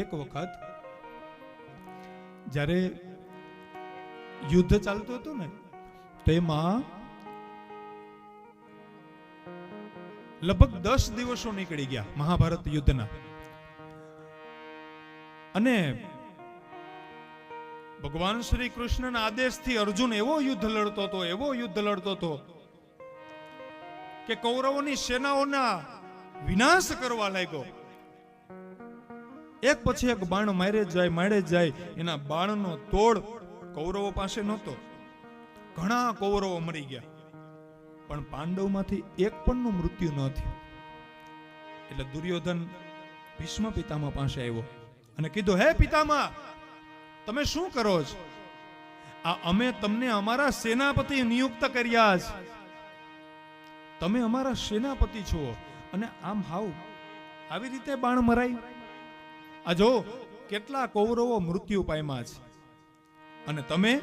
એક વખત જ્યારે યુદ્ધ ચાલતું હતું ને તેમાં લગભગ દસ દિવસો નીકળી ગયા મહાભારત યુદ્ધના. અને ભગવાન શ્રી કૃષ્ણના આદેશથી અર્જુન એવો યુદ્ધ લડતો હતો, એવો યુદ્ધ લડતો હતો કે કૌરવોની સેનાઓના વિનાશ કરવા લાગ્યો. એક પછી એક બાણ મારે જાય મારે જાય, એના બાણનો તોડ કૌરવો પાસે નહોતો. ઘણા કૌરવો મરી ગયા, પણ પાંડવમાંથી એક પણનું મૃત્યુ ન થયું. એટલે દુર્યોધન ભીષ્મ પિતામહ પાસે આવ્યો અને કીધું, હે પિતામહ, તમે શું કરો છો આ અમે તમને અમારા સેનાપતિ નિયુક્ત કર્યા છે તમે અમારા સેનાપતિ છો અને આમ હાવ આવી રીતે બાણ મરાય? આ જો, કેટલા કૌરવો મૃત્યુ પામ્યા છે? અને તમે?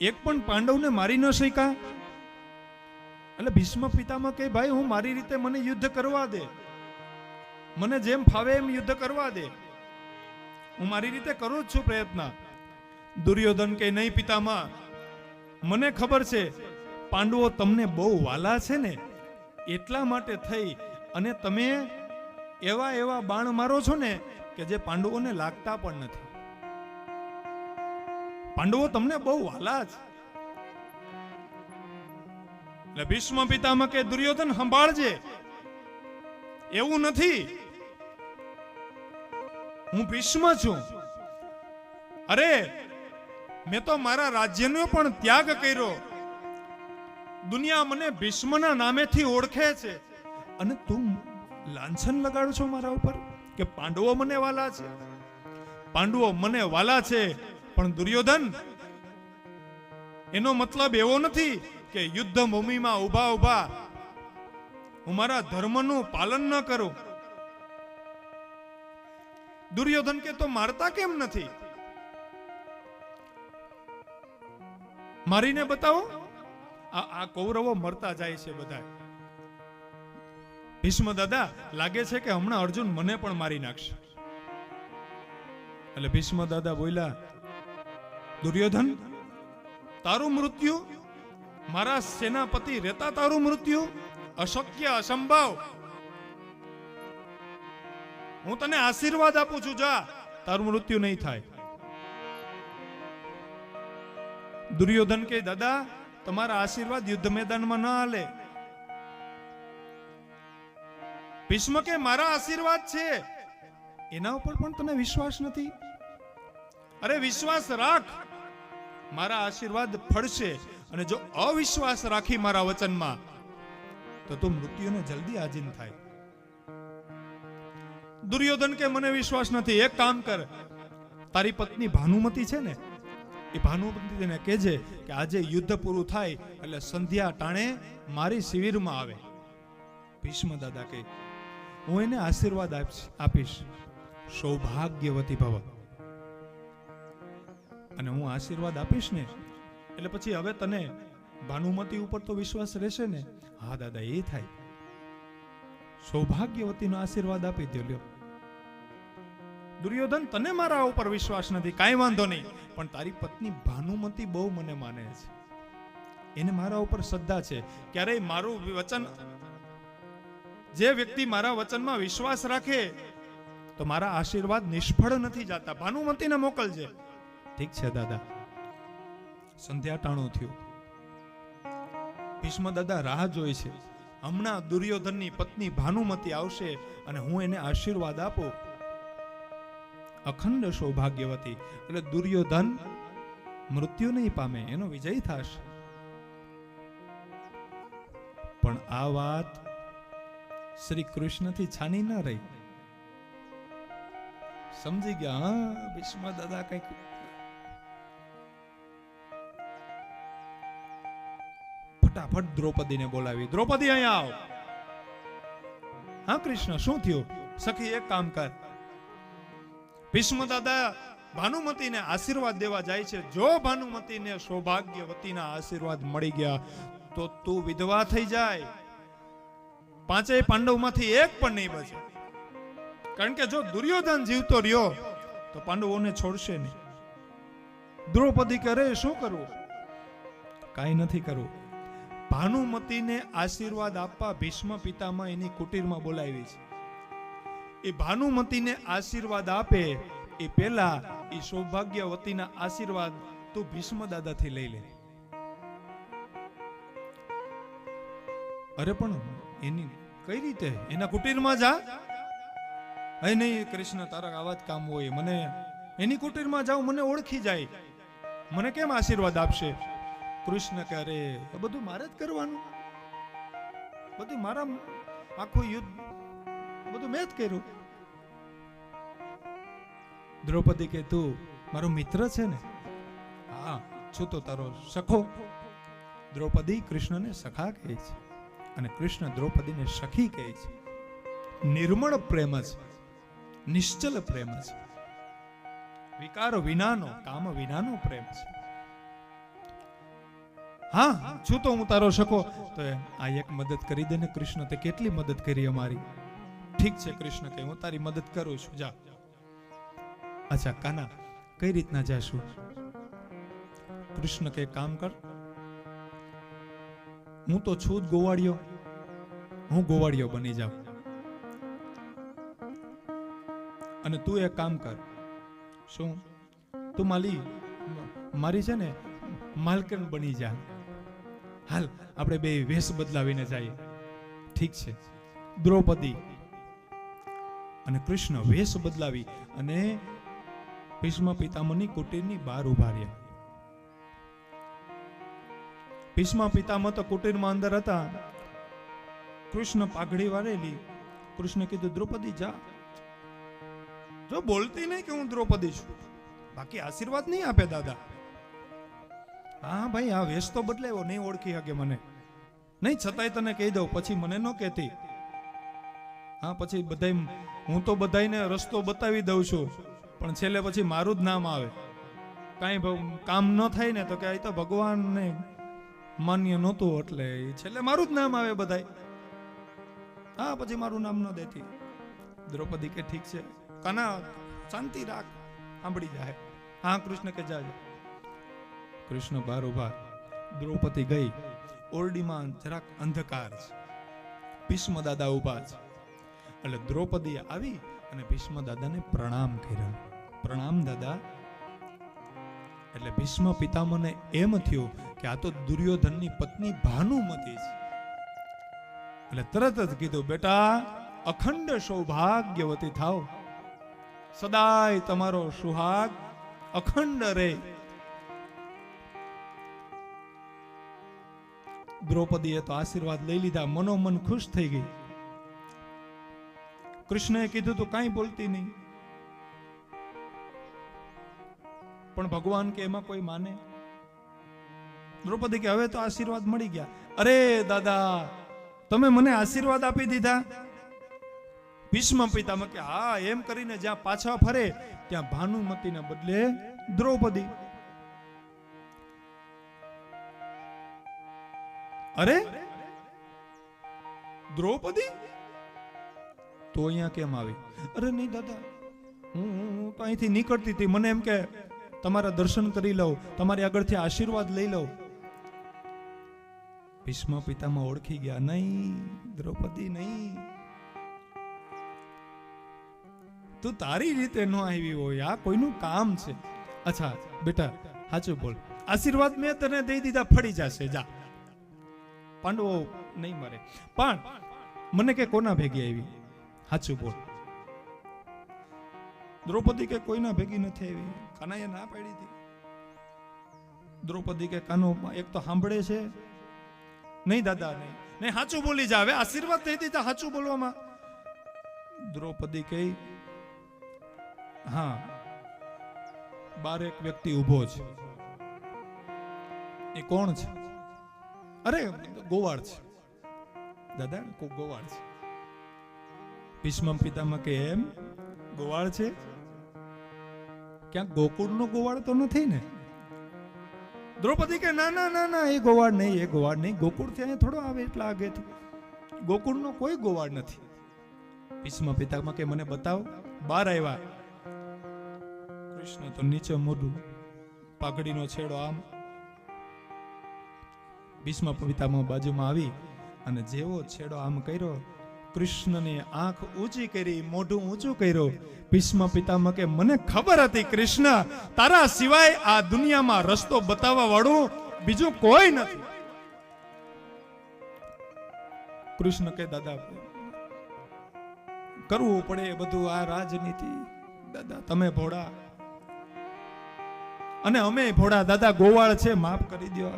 એક પણ પાંડવને મારી ન શક્યા? એટલે ભીષ્મ પિતામાં કે ભાઈ, હું મારી રીતે મને યુદ્ધ કરવા દે. મને જેમ ફાવે એમ યુદ્ધ કરવા દે. હું મારી રીતે કરું જ છું પ્રયત્ન. દુર્યોધન કે નહીં પિતામાં, મને ખબર છે, પાંડવો તમને બહુ વાલા છે ને. એટલા માટે થઈ અને તમે એવા એવા બાણ મારો છો ને કે જે પાંડવોને લાગતા પણ નથી. પાંડવો તમને બહુ વાલા છે એટલે ભીષ્મ પિતામહ કે દુર્યોધન, સંભાળજે. એવું નથી. હું ભીષ્મ છું. અરે, મેં તો મારા રાજ્યનો પણ ત્યાગ કર્યો. દુનિયા મને ભીષ્મના નામેથી ઓળખે છે. અને તું લાંછન લગાડો છો મારા ઉપર? કે પાંડવો મને વાલા છે? પાંડવો મને વાલા છે, પણ દુર્યોધન, એનો મતલબ એવો નથી કે યુદ્ધ ભૂમિમાં ઊભા ઊભા હું મારા ધર્મનું પાલન ન કરું. દુર્યોધન કે તો મારતા કેમ નથી? મારીને બતાવો. આ આ કૌરવો મરતા જાય છે બધા ભીષ્મ દાદા, લાગે છે કે હમણાં અર્જુન મને પણ મારી નાખશે. એટલે ભીષ્મ દાદા બોલ્યા, દુર્યોધન, તારું મૃત્યુ, મારા સેનાપતિ રહેતા તારું મૃત્યુ, અશક્ય અસંભવ. હું તને આશીર્વાદ આપું છું, જા, તારું મૃત્યુ નહીં થાય. દુર્યોધન કે, દાદા, તમારા આશીર્વાદ યુદ્ધ મેદાનમાં ન હાલે. ભીષ્મ કે મારા આશીર્વાદ છે. એના ઉપર પણ તને વિશ્વાસ નથી? અરે વિશ્વાસ રાખ. મારા આશીર્વાદ ફળશે અને જો અવિશ્વાસ રાખી મારા વચનમાં તો તું મૃત્યુને જલ્દી આજીન થાય. દુર્યોધન કે મને વિશ્વાસ નથી. એક કામ કર. તારી પત્ની ભાનુમતી છે ને એ ભાનુમતીને કહેજે કે આજે યુદ્ધ પૂરું થાય એટલે સંધ્યા ટાણે મારી શિબિરમાં આવે. ભીષ્મ દાદા કે હું એને આશીર્વાદ આપીશ સૌભાગ્યવતી ભવ. અને હું આશીર્વાદ આપીશ ને, એટલે પછી હવે તને ભાનુમતી ઉપર તો વિશ્વાસ રહેશે ને? હા, દાદા, એ થાય. સૌભાગ્યવતીનો આશીર્વાદ આપી દો લ્યો. દુર્યોધન, તને મારા ઉપર વિશ્વાસ નથી, કાંઈ વાંધો નહીં. પણ તારી પત્ની ભાનુમતી બહુ મને માને છે. એને મારા ઉપર શ્રદ્ધા છે. ક્યારેય મારું વચન જે વ્યક્તિ મારા વચનમાં વિશ્વાસ રાખે, તો મારા આશીર્વાદ નિષ્ફળ નથી જતા. ભાનુમતીને મોકલજે. ઠીક છે, દાદા. સંધ્યા ટાણું થયું. ભીષ્મ દાદા રાહ જોઈ છે. હમણાં દુર્યોધનની પત્ની ભાનુમતી આવશે અને હું એને આશીર્વાદ આપું. અખંડ સૌભાગ્યવતી એટલે દુર્યોધન મૃત્યુ નહીં પામે, એનો વિજય થશે. પણ આ વાત શ્રી કૃષ્ણથી છાની ન રહી. સમજી ગયા, હા, ભીષ્મ દાદા કંઈક ફટાફટ દ્રૌપદીને બોલાવી. દ્રૌપદી અહીંયા આવ. હા, કૃષ્ણ, શું થયું? સખી, એક કામ કર. ભીષ્મ દાદા ભાનુમતીને આશીર્વાદ દેવા જાય છે. જો ભાનુમતીને સૌભાગ્યવતીના આશીર્વાદ મળી ગયા, તો તું વિધવા થઈ જાય. પાંચેય પાંડવમાંથી એક પણ નહીં બચે. કારણ કે જો દુર્યોધન જીવતો રહ્યો, તો પાંડવોને છોડશે નહીં. દ્રૌપદી કરે, શું કરવું? કાંઈ નથી કરવું. ભાનુમતીને આશીર્વાદ આપવા ભીષ્મ પિતામાં એની કુટીરમાં બોલાવી છે. એ ભાનુમતીને આશીર્વાદ આપે, એ પેલા એ સૌભાગ્યવતીના આશીર્વાદ તું ભીષ્મ દાદાથી લઈ લે. અરે પણ એની કઈ રીતે? એના કુટીરમાં જા. અરે નહીં કૃષ્ણ, તારા આવા જ કામ હોય. મને એની કુટીરમાં જાઉં મને ઓળખી જાય. મને કેમ આશીર્વાદ આપશે? કૃષ્ણ કે અરે બધું મારે જ કરવાનું. બધું મારા આખું યુદ્ધ, બધું મેં જ કર્યું. દ્રૌપદી કે તું મારો મિત્ર છે ને? હા, છું તો તારો સખો. દ્રૌપદી કૃષ્ણને સખા કહે છે. અને કૃષ્ણ દ્રૌપદીને સખી કહે છે. નિર્મળ પ્રેમ છે નિશ્ચલ પ્રેમ છે વિકાર વિનાનો, કામ વિનાનો પ્રેમ છે. હા, છું તો હું તારો શકો તો આ એક મદદ કરી દે ને કૃષ્ણ, તે કેટલી મદદ કરી અમારી? ઠીક છે કૃષ્ણ કે હું તારી મદદ કરું છું. જા. અચ્છા, કાના, કઈ રીતના જાશું? કૃષ્ણ કે કામ કર હું તો છું જ ગોવાળિયો. હું ગોવાળિયો બની જાઉં. અને તું એક કામ કર. શું? તું માલી, મારી છે ને માલકણ બની જા. હાલ, આપણે બે વેશ બદલાવીને જઈએ. ઠીક છે. દ્રૌપદી અને કૃષ્ણ વેશ બદલાવી અને ભીષ્મ પિતામહની કુટીરની બહાર ઊભા રહ્યા. ભીષ્મ પિતામહ તો કુટીરમાં અંદર હતા. કૃષ્ણ પાઘડી વાળેલી કૃષ્ણ કીધું, દ્રૌપદી, જા. જો બોલતી નહીં કે હું દ્રૌપદી છું? બાકી આશીર્વાદ નહીં આપે દાદા. હા, ભાઈ, આ વેશ તો બદલાયો, નહીં ઓળખી શકે મને. નહીં, છતાંય તને કહી દઉં, પછી મને ન કહેતી. હા, પછી બધાય હું તો બધાયને રસ્તો બતાવી દઉં છું, પણ છેલ્લે પછી મારું જ નામ આવે. કાંઈ કામ ન થાય ને તો કે આ તો ભગવાનને માન્ય નહોતું એટલે છેલ્લે મારું જ નામ આવે બધાય. હા, પછી મારું નામ ન દેતી. દ્રૌપદી કે ઠીક છે. કના, શાંતિ રાખ, સાંભળી જાય હા, કૃષ્ણ કે જાજો. કૃષ્ણ બાર ઊભા. દ્રૌપદી ગઈ. ઓરડીમાં જરાક અંધકાર છે. ભીષ્મ દાદા ઊભા છે. એટલે દ્રૌપદી આવી અને ભીષ્મ દાદાને પ્રણામ કર્યા. પ્રણામ દાદા. એટલે ભીષ્મ પિતામને એમ થયું કે આ તો દુર્યોધનની પત્ની ભાનુમતી છે. એટલે તરત જ કીધું, બેટા, અખંડ સૌભાગ્યવતી થાવ સદાય તમારો સુહાગ અખંડ રે દ્રૌપદીએ તો આશીર્વાદ લઈ લીધા, મનોમન ખુશ થઈ ગઈ. કૃષ્ણએ કીધું, તો કાંઈ બોલતી નહીં. પણ ભગવાન કે એમાં કોઈ માને? દ્રૌપદી કે, હવે તો આશીર્વાદ મળી ગયા. અરે દાદા, તમે મને આશીર્વાદ આપી દીધા. ભીષ્મ પિતા કે, હા, એમ કરીને જ્યાં પાછા ફરે, ત્યાં ભાનુમતીને બદલે દ્રૌપદી. અરે, દ્રૌપદી? તો અહીંયા કેમ આવી? અરે નહીં દાદા, હું તો અહીંથી નીકળતી હતી. મને એમ કે, તમારા દર્શન કરી લઉં, તમારી આગળથી આશીર્વાદ લઈ લઉં. ભીષ્મ પિતામાં ઓળખી ગયા. નહીં, દ્રૌપદી, નહીં. તું તારી રીતે ન આવી હોય. આ કોઈનું કામ છે. અચ્છા, બેટા સાચું બોલ. આશીર્વાદ મેં તને દઈ દીધા, ફળી જશે. જા. પાંડવો નહીં મરે. પણ મને કે કોના ભેગી આવી? સાચું બોલ. દ્રૌપદી કે કોઈના ભેગી નથી આવી? કાનાએ ના પાડી હતી? દ્રૌપદી કે કાનો, એક તો સાંભળે છે. નહીં દાદા, નહીં. નહીં સાચું બોલી જા. હવે આશીર્વાદ થઈ દીધા સાચું બોલવામાં. દ્રૌપદી કહી, હા બાર એક વ્યક્તિ ઊભો છે. એ કોણ છે? અરે, ગોવાળ છે. દાદા કો ગોવાળ છે. ભીષ્મ પિતામાં કે એમ, ગોવાળ છે? ક્યાંક ગોકુળનો ગોવાળ તો નથી ને? દ્રૌપદી કે, ના ના ના ના, એ ગોવાળ નહીં, એ ગોવાળ નહીં. ગોકુળથી અહીંયા થોડો આવે એટલા આગેથી ગોકુળનો કોઈ ગોવાળ નથી. ભીષ્મ પિતામાં કે, મને બતાવો બાર આવ્યા. કૃષ્ણ તો નીચે મોઢું પાઘડીનો છેડો આમ. ભીષ્મ પિતામાં બાજુમાં આવી અને જેવો છેડો આમ કર્યો કૃષ્ણની આંખ ઊંચી કરી, મોઢું ઊંચું કર્યું. ભીષ્મ પિતામહ કે મને ખબર હતી કૃષ્ણ, તારા સિવાય આ દુનિયામાં રસ્તો બતાવવા વાળું બીજું કોઈ નથી. કૃષ્ણ કે દાદા, કરવું પડે બધું આ રાજનીતિ. દાદા, તમે ભોળા. અને અમે ભોળા. દાદા, ગોવાળ છે, માફ કરી દો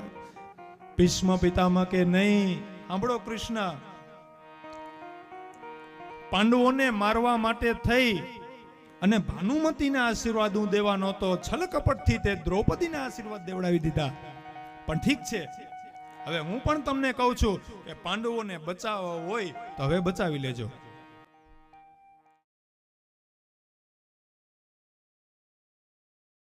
ભીષ્મ પિતામાં કે નહીં, સાંભળો કૃષ્ણ. પાંડવોને મારવા માટે થઈ અને ભાનુમતીના આશીર્વાદ હું દેવાનો તો છલ કપટથી તે દ્રૌપદીના આશીર્વાદ દેવડાવી દીધા. પણ ઠીક છે, હવે હું પણ તમને કહું છું કે પાંડવોને બચાવવા હોય તો હવે બચાવી લેજો.